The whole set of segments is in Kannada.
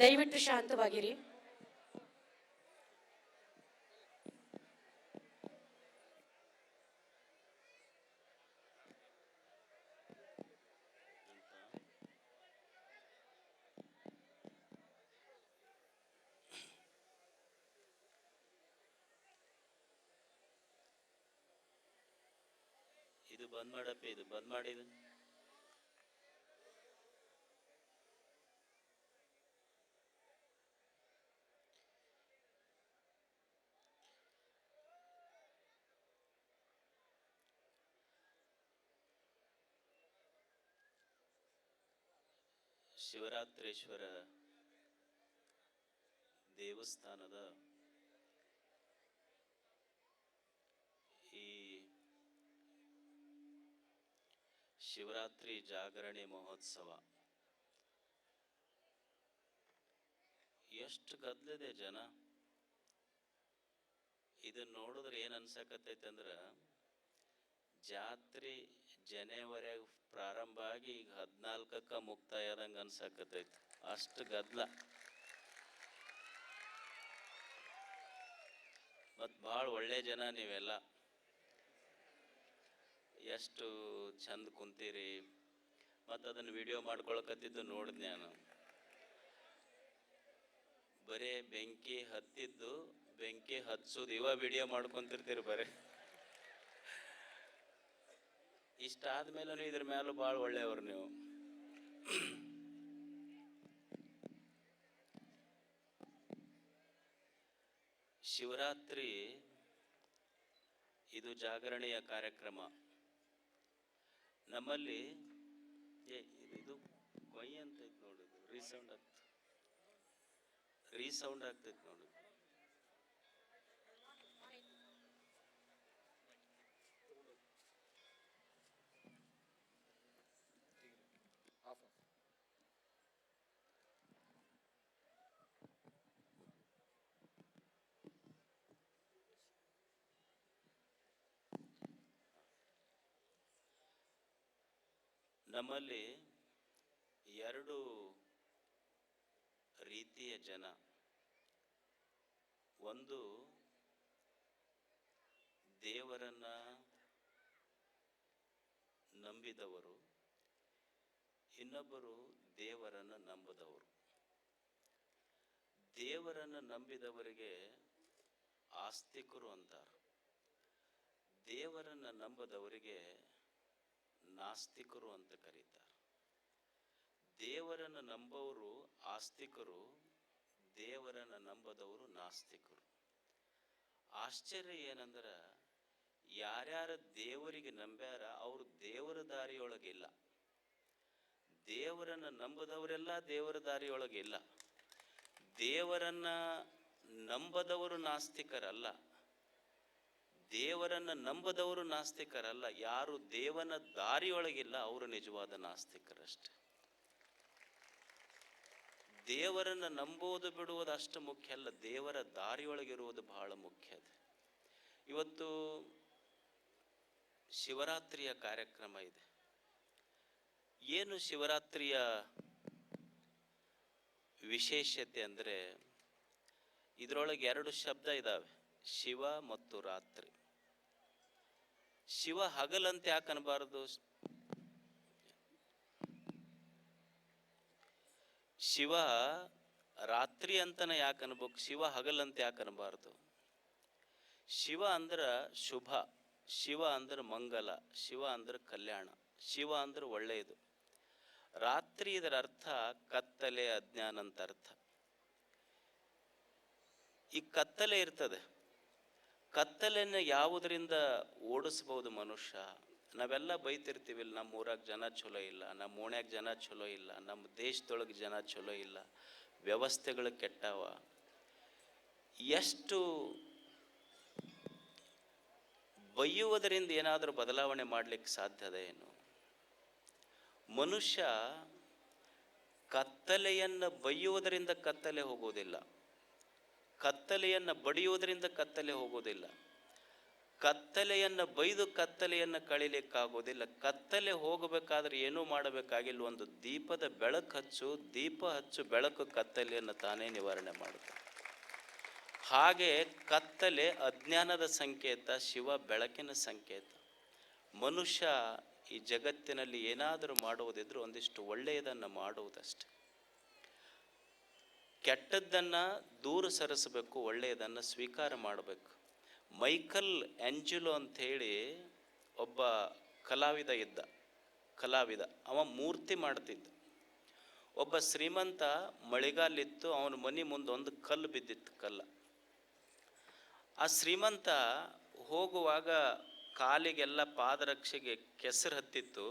ದಯವಿಟ್ಟು ಶಾಂತವಾಗಿರಿ. ಇದು ಬಂದ್ ಮಾಡಪ್ಪ ಇದು ಬಂದ್ ಮಾಡಿದ ಶಿವರಾತ್ರೇಶ್ವರ ದೇವಸ್ಥಾನದ ಈ ಶಿವರಾತ್ರಿ ಜಾಗರಣೆ ಮಹೋತ್ಸವ. ಎಷ್ಟು ಗದ್ಲಿದೆ ಜನ. ಇದನ್ನ ನೋಡಿದ್ರೆ ಏನು ಅನ್ಸಕತ್ತೈತೆ ಅಂದ್ರೆ ಜಾತ್ರೆ ಜನವರಿಯಾಗ ಪ್ರಾರಂಭ ಆಗಿ ಈಗ ಹದಿನಾಲ್ಕಕ್ಕೆ ಮುಕ್ತಾಯ ಆದಂಗೆ ಅನ್ಸಕತ್ತೈತಿ. ಅಷ್ಟು ಗದ್ಲ. ಮತ್ತು ಭಾಳ ಒಳ್ಳೆ ಜನ ನೀವೆಲ್ಲ. ಎಷ್ಟು ಚಂದ ಕುಂತೀರಿ. ಮತ್ತು ಅದನ್ನು ವಿಡಿಯೋ ಮಾಡ್ಕೊಳಕತ್ತಿದ್ದು ನೋಡಿದ್ ನಾನು. ಬರೇ ಬೆಂಕಿ ಹತ್ತಿದ್ದು, ಬೆಂಕಿ ಹಚ್ಚೋದು ಇವ ವಿಡಿಯೋ ಮಾಡ್ಕೊಂತಿರ್ತೀರಿ ಬರೇ. ಇಷ್ಟಾದ್ಮೇಲೂ ಇದ್ರ ಮೇಲೂ ಭಾಳ ಒಳ್ಳೆಯವರು ನೀವು. ಶಿವರಾತ್ರಿ ಇದು ಜಾಗರಣೆಯ ಕಾರ್ಯಕ್ರಮ. ನಮ್ಮಲ್ಲಿ, ಏ, ಇದು ಕೊಯ್ ಅಂತ ರೀಸೌಂಡ್ ಆಗ್ತದೆ ರೀಸೌಂಡ್ ಆಗ್ತೈತೆ ನೋಡಿ. ನಮ್ಮಲ್ಲಿ ಎರಡು ರೀತಿಯ ಜನ. ಒಂದು ದೇವರನ್ನ ನಂಬಿದವರು, ಇನ್ನೊಬ್ಬರು ದೇವರನ್ನ ನಂಬದವರು. ದೇವರನ್ನ ನಂಬಿದವರಿಗೆ ಆಸ್ತಿಕರು ಅಂತಾರೆ. ದೇವರನ್ನ ನಂಬದವರಿಗೆ ನಾಸ್ತಿಕರು ಅಂತ ಕರೀತಾರೆ. ದೇವರನ್ನು ನಂಬವರು ಆಸ್ತಿಕರು, ದೇವರನ್ನು ನಂಬದವರು ನಾಸ್ತಿಕರು. ಆಶ್ಚರ್ಯ ಏನಂದ್ರೆ, ಯಾರ್ಯಾರ ದೇವರಿಗೆ ನಂಬ್ಯಾರ ಅವರು ದೇವರ ದಾರಿಯೊಳಗಿಲ್ಲ ದೇವರನ್ನು ನಂಬದವರೆಲ್ಲ ದೇವರ ದಾರಿಯೊಳಗಿಲ್ಲ ದೇವರನ್ನ ನಂಬದವರು ನಾಸ್ತಿಕರಲ್ಲ. ದೇವರನ್ನ ನಂಬದವರು ನಾಸ್ತಿಕರಲ್ಲ, ಯಾರು ದೇವನ ದಾರಿಯೊಳಗಿಲ್ಲ, ಅವರು ನಿಜವಾದ ನಾಸ್ತಿಕರಷ್ಟೆ. ದೇವರನ್ನ ನಂಬುವುದು ಬಿಡುವುದು ಅಷ್ಟು ಮುಖ್ಯ ಅಲ್ಲ, ದೇವರ ದಾರಿಯೊಳಗಿರುವುದು ಬಹಳ ಮುಖ್ಯ ಇದೆ ಇವತ್ತು ಶಿವರಾತ್ರಿಯ ಕಾರ್ಯಕ್ರಮ ಇದೆ. ಏನು ಶಿವರಾತ್ರಿಯ ವಿಶೇಷತೆ ಅಂದರೆ, ಇದರೊಳಗೆ ಎರಡು ಶಬ್ದ ಇದ್ದಾವೆ ಶಿವ ಮತ್ತು ರಾತ್ರಿ. ಶಿವ ಹಗಲಂತೆ ಯಾಕೆ ಶಿವ ರಾತ್ರಿ ಅಂತನ ಯಾಕೆ ಶಿವ ಹಗಲಂತೆ ಯಾಕೆ ಶಿವ ಅಂದ್ರೆ ಶುಭ, ಶಿವ ಅಂದ್ರೆ ಮಂಗಲ, ಶಿವ ಅಂದ್ರೆ ಕಲ್ಯಾಣ, ಶಿವ ಅಂದ್ರೆ ಒಳ್ಳೆಯದು. ರಾತ್ರಿ ಇದರ ಅರ್ಥ ಕತ್ತಲೆ, ಅಜ್ಞಾನ ಅಂತ ಅರ್ಥ. ಈ ಕತ್ತಲೆ ಇರ್ತದೆ. ಕತ್ತಲೆಯನ್ನು ಯಾವುದರಿಂದ ಓಡಿಸ್ಬೋದು ಮನುಷ್ಯ? ನಾವೆಲ್ಲ ಬೈತಿರ್ತೀವಿ, ಇಲ್ಲಿ ನಮ್ಮ ಊರಾಗ ಜನ ಚಲೋ ಇಲ್ಲ, ನಮ್ಮ ಓಣ್ಯಾಗ ಜನ ಚಲೋ ಇಲ್ಲ, ನಮ್ಮ ದೇಶದೊಳಗೆ ಜನ ಚಲೋ ಇಲ್ಲ, ವ್ಯವಸ್ಥೆಗಳು ಕೆಟ್ಟವ. ಎಷ್ಟು ಬೈಯುವುದರಿಂದ ಏನಾದರೂ ಬದಲಾವಣೆ ಮಾಡಲಿಕ್ಕೆ ಸಾಧ್ಯದ ಏನು? ಮನುಷ್ಯ ಕತ್ತಲೆಯನ್ನು ಬೈಯುವುದರಿಂದ ಕತ್ತಲೆ ಹೋಗುವುದಿಲ್ಲ. ಕತ್ತಲೆಯನ್ನು ಬಡಿಯುವುದರಿಂದ ಕತ್ತಲೆ ಹೋಗುವುದಿಲ್ಲ. ಕತ್ತಲೆಯನ್ನು ಬೈದು ಕತ್ತಲೆಯನ್ನು ಕಳಿಲಿಕ್ಕಾಗೋದಿಲ್ಲ ಕತ್ತಲೆ ಹೋಗಬೇಕಾದ್ರೆ ಏನೂ ಮಾಡಬೇಕಾಗಿಲ್ಲ. ಒಂದು ದೀಪದ ಬೆಳಕು ಹಚ್ಚು, ದೀಪ ಹಚ್ಚು ಬೆಳಕು ಕತ್ತಲೆಯನ್ನು ತಾನೇ ನಿವಾರಣೆ ಮಾಡುತ್ತೆ. ಹಾಗೆ ಕತ್ತಲೆ ಅಜ್ಞಾನದ ಸಂಕೇತ, ಶಿವ ಬೆಳಕಿನ ಸಂಕೇತ. ಮನುಷ್ಯ ಈ ಜಗತ್ತಿನಲ್ಲಿ ಏನಾದರೂ ಮಾಡುವುದಿದ್ರೂ ಒಂದಿಷ್ಟು ಒಳ್ಳೆಯದನ್ನು ಮಾಡುವುದಷ್ಟೆ. ಕೆಟ್ಟದ್ದನ್ನು ದೂರ ಸರಿಸಬೇಕು, ಒಳ್ಳೆಯದನ್ನು ಸ್ವೀಕಾರ ಮಾಡಬೇಕು. ಮೈಕಲ್ ಆ್ಯಂಜುಲೋ ಅಂಥೇಳಿ ಒಬ್ಬ ಕಲಾವಿದ ಇದ್ದ, ಕಲಾವಿದ. ಅವ ಮೂರ್ತಿ ಮಾಡ್ತಿದ್ದ. ಒಬ್ಬ ಶ್ರೀಮಂತ ಮಳೆಗಾಲಿತ್ತು, ಅವನ ಮನೆ ಮುಂದೆ ಒಂದು ಕಲ್ಲು ಬಿದ್ದಿತ್ತು ಕಲ್ಲ. ಆ ಶ್ರೀಮಂತ ಹೋಗುವಾಗ ಕಾಲಿಗೆಲ್ಲ ಪಾದರಕ್ಷೆಗೆ ಕೆಸರು ಹತ್ತಿತ್ತು.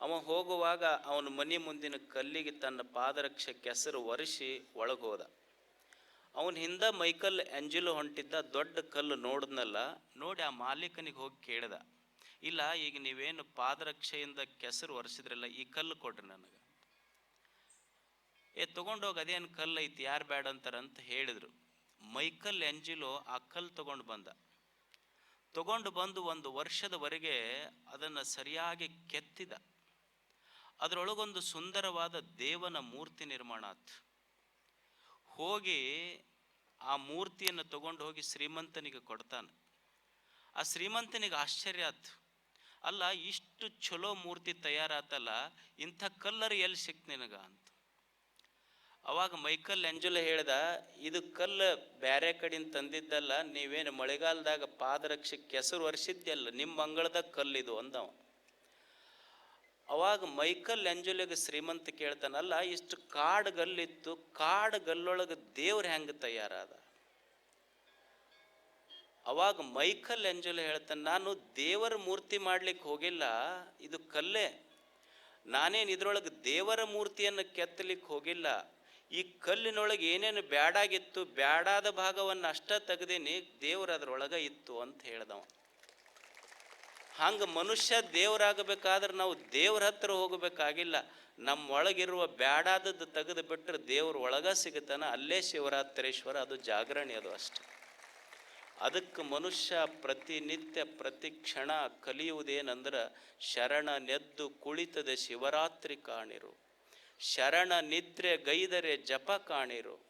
ಅವ ಹೋಗುವಾಗ ಅವನ ಮನೆ ಮುಂದಿನ ಕಲ್ಲಿಗೆ ತನ್ನ ಪಾದರಕ್ಷ ಕೆಸರು ಒರೆಸಿ ಒಳಗೋದ. ಅವನ ಹಿಂದೆ ಮೈಕಲ್ ಆ್ಯಂಜುಲೋ ಹೊಂಟಿದ್ದ ದೊಡ್ಡ ಕಲ್ಲು ನೋಡಿದ್ನಲ್ಲ, ನೋಡಿ ಆ ಮಾಲೀಕನಿಗೆ ಹೋಗಿ ಕೇಳ್ದ, ಇಲ್ಲ, ಈಗ ನೀವೇನು ಪಾದರಕ್ಷೆಯಿಂದ ಕೆಸರು ಒರೆಸಿದ್ರಲ್ಲ, ಈ ಕಲ್ಲು ಕೊಡ್ರಿ ನನಗೆ. ಏ, ತಗೊಂಡೋಗಿ ಅದೇನು ಕಲ್ಲು ಐತಿ, ಯಾರು ಬೇಡ ಅಂತಾರಂತ ಹೇಳಿದ್ರು. ಮೈಕಲ್ ಎಂಜಿಲೋ ಆ ಕಲ್ಲು ತಗೊಂಡು ಬಂದ. ತಗೊಂಡು ಬಂದು ಒಂದು ವರ್ಷದವರೆಗೆ ಅದನ್ನು ಸರಿಯಾಗಿ ಕೆತ್ತಿದ. ಅದರೊಳಗೊಂದು ಸುಂದರವಾದ ದೇವನ ಮೂರ್ತಿ ನಿರ್ಮಾಣ ಆತು. ಹೋಗಿ ಆ ಮೂರ್ತಿಯನ್ನು ತಗೊಂಡು ಹೋಗಿ ಶ್ರೀಮಂತನಿಗೆ ಕೊಡ್ತಾನೆ. ಆ ಶ್ರೀಮಂತನಿಗೆ ಆಶ್ಚರ್ಯ ಆಯ್ತು ಅಲ್ಲ, ಇಷ್ಟು ಚಲೋ ಮೂರ್ತಿ ತಯಾರಾತಲ್ಲ, ಇಂಥ ಕಲ್ಲರ್ ಎಲ್ಲಿ ಸಿಕ್ತ ನಿನಗ ಅಂತ. ಅವಾಗ ಮೈಕಲ್ ಎಂಜುಲ ಹೇಳ್ದ, ಇದು ಕಲ್ಲು ಬ್ಯಾರೆ ಕಡೆಯಿಂದ ತಂದಿದ್ದಲ್ಲ, ನೀವೇನು ಮಳೆಗಾಲದಾಗ ಪಾದರಕ್ಷೆ ಕೆಸರು ಅಲ್ಲ ನಿಮ್ಮ ಅಂಗಳದಾಗ ಕಲ್ಲಿದು ಅಂದವ. ಅವಾಗ ಮೈಕಲ್ ಎಂಜುಲಿಗೆ ಶ್ರೀಮಂತ ಕೇಳ್ತಾನಲ್ಲ, ಇಷ್ಟು ಕಾಡು ಗಲ್ಲಿತ್ತು ಕಾಡು ಗಲ್ಲೊಳಗೆ ದೇವ್ರ ಹೆಂಗೆ ತಯಾರಾದ? ಅವಾಗ ಮೈಕಲ್ ಎಂಜುಲ ಹೇಳ್ತಾನೆ, ನಾನು ದೇವರ ಮೂರ್ತಿ ಮಾಡ್ಲಿಕ್ಕೆ ಹೋಗಿಲ್ಲ, ಇದು ಕಲ್ಲೇ. ನಾನೇನು ಇದರೊಳಗೆ ದೇವರ ಮೂರ್ತಿಯನ್ನು ಕೆತ್ತಲಿಕ್ಕೆ ಹೋಗಿಲ್ಲ. ಈ ಕಲ್ಲಿನೊಳಗೆ ಏನೇನು ಬ್ಯಾಡಾಗಿತ್ತು, ಬ್ಯಾಡಾದ ಭಾಗವನ್ನು ಅಷ್ಟ ತೆಗ್ದೀನಿ, ದೇವ್ರು ಅದರೊಳಗೆ ಇತ್ತು ಅಂತ ಹೇಳ್ದವ ಹಂಗೆ ಮನುಷ್ಯ ದೇವರಾಗಬೇಕಾದ್ರೆ ನಾವು ದೇವ್ರ ಹತ್ರ ಹೋಗಬೇಕಾಗಿಲ್ಲ. ನಮ್ಮ ಒಳಗಿರುವ ಬ್ಯಾಡಾದದ್ದು ತೆಗೆದು ಬಿಟ್ಟರೆ ದೇವ್ರ ಒಳಗ ಸಿಗುತ್ತಾನ, ಅಲ್ಲೇ ಶಿವರಾತ್ರೇಶ್ವರ, ಅದು ಜಾಗರಣೆ ಅದು ಅಷ್ಟೆ. ಅದಕ್ಕೆ ಮನುಷ್ಯ ಪ್ರತಿನಿತ್ಯ ಪ್ರತಿ ಕ್ಷಣ ಕಲಿಯುವುದೇನೆಂದ್ರೆ ಶರಣ ನೆದ್ದು ಕುಳಿತದೆ ಶಿವರಾತ್ರಿ ಕಾಣಿರು. ಶರಣ ನಿದ್ರೆ ಗೈದರೆ ಜಪ ಕಾಣಿರು.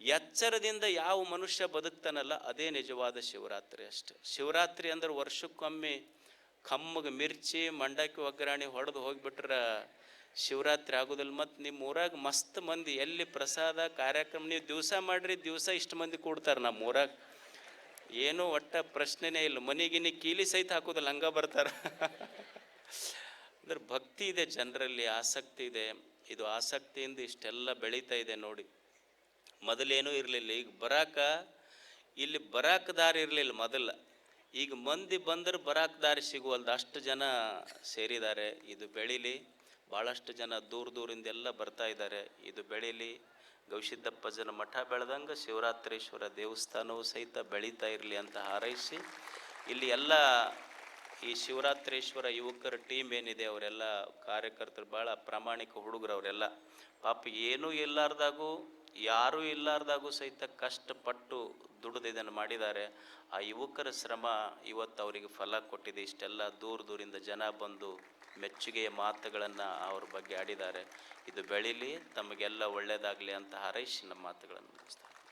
ಎಚ್ಚರದಿಂದ ಯಾವ ಮನುಷ್ಯ ಬದುಕ್ತಾನಲ್ಲ ಅದೇ ನಿಜವಾದ ಶಿವರಾತ್ರಿ ಅಷ್ಟೆ. ಶಿವರಾತ್ರಿ ಅಂದ್ರೆ ವರ್ಷಕ್ಕೊಮ್ಮೆ ಕಮ್ಮಗೆ ಮಿರ್ಚಿ, ಮಂಡಕ್ಕಿ, ಒಗ್ಗರಣೆ ಹೊಡೆದು ಹೋಗಿಬಿಟ್ರೆ ಶಿವರಾತ್ರಿ ಆಗೋದಿಲ್ಲ. ಮತ್ತು ನಿಮ್ಮ ಊರಾಗ ಮಸ್ತ್ ಮಂದಿ ಎಲ್ಲಿ ಪ್ರಸಾದ, ಕಾರ್ಯಕ್ರಮ, ನೀವು ದಿವಸ ಮಾಡ್ರಿ, ದಿವಸ ಇಷ್ಟು ಮಂದಿ ಕೂಡ್ತಾರೆ ನಮ್ಮ ಊರಾಗ. ಏನೂ ಒಟ್ಟ ಪ್ರಶ್ನೆನೇ ಇಲ್ಲ. ಮನೆಗಿನಿ ಕೀಲಿ ಸಹಿತ ಹಾಕೋದಿಲ್ಲ, ಹಂಗ ಬರ್ತಾರೆ. ಅಂದ್ರೆ ಭಕ್ತಿ ಇದೆ ಜನರಲ್ಲಿ, ಆಸಕ್ತಿ ಇದೆ. ಇದು ಆಸಕ್ತಿಯಿಂದ ಇಷ್ಟೆಲ್ಲ ಬೆಳೀತಾ ಇದೆ ನೋಡಿ. ಮೊದಲೇನೂ ಇರಲಿಲ್ಲ. ಈಗ ಬರಾಕ, ಇಲ್ಲಿ ಬರಾಕ ದಾರಿ ಇರಲಿಲ್ಲ ಮೊದಲ. ಈಗ ಮಂದಿ ಬಂದರೆ ಬರಾಕ್ ದಾರಿ ಸಿಗುವಲ್ದು. ಅಷ್ಟು ಜನ ಸೇರಿದ್ದಾರೆ. ಇದು ಬೆಳೀಲಿ. ಭಾಳಷ್ಟು ಜನ ದೂರ ದೂರಿಂದೆಲ್ಲ ಬರ್ತಾ ಇದ್ದಾರೆ. ಇದು ಬೆಳೀಲಿ. ಗವಿಸಿದ್ದಪ್ಪಜನ ಮಠ ಬೆಳೆದಂಗೆ ಶಿವರಾತ್ರೀಶ್ವರ ದೇವಸ್ಥಾನವೂ ಸಹಿತ ಬೆಳೀತಾ ಇರಲಿ ಅಂತ ಹಾರೈಸಿ, ಇಲ್ಲಿ ಎಲ್ಲ ಈ ಶಿವರಾತ್ರೀಶ್ವರ ಯುವಕರ ಟೀಮ್ ಏನಿದೆ, ಅವರೆಲ್ಲ ಕಾರ್ಯಕರ್ತರು, ಭಾಳ ಪ್ರಾಮಾಣಿಕ ಹುಡುಗರು ಅವರೆಲ್ಲ. ಪಾಪ ಏನೂ ಇಲ್ಲಾರ್ದಾಗೂ ಯಾರೂ ಇಲ್ಲಾರ್ದಾಗೂ ಸಹಿತ ಕಷ್ಟಪಟ್ಟು ದುಡಿದು ಇದನ್ನು ಮಾಡಿದ್ದಾರೆ. ಆ ಯುವಕರ ಶ್ರಮ ಇವತ್ತು ಅವರಿಗೆ ಫಲ ಕೊಟ್ಟಿದೆ. ಇಷ್ಟೆಲ್ಲ ದೂರ ದೂರಿಂದ ಜನ ಬಂದು ಮೆಚ್ಚುಗೆಯ ಮಾತುಗಳನ್ನು ಅವ್ರ ಬಗ್ಗೆ ಆಡಿದ್ದಾರೆ. ಇದು ಬೆಳೀಲಿ, ತಮಗೆಲ್ಲ ಒಳ್ಳೆಯದಾಗಲಿ ಅಂತ ಹಾರೈಸಿ ನಮ್ಮ ಮಾತುಗಳನ್ನು ಮುಗಿಸ್ತಾರೆ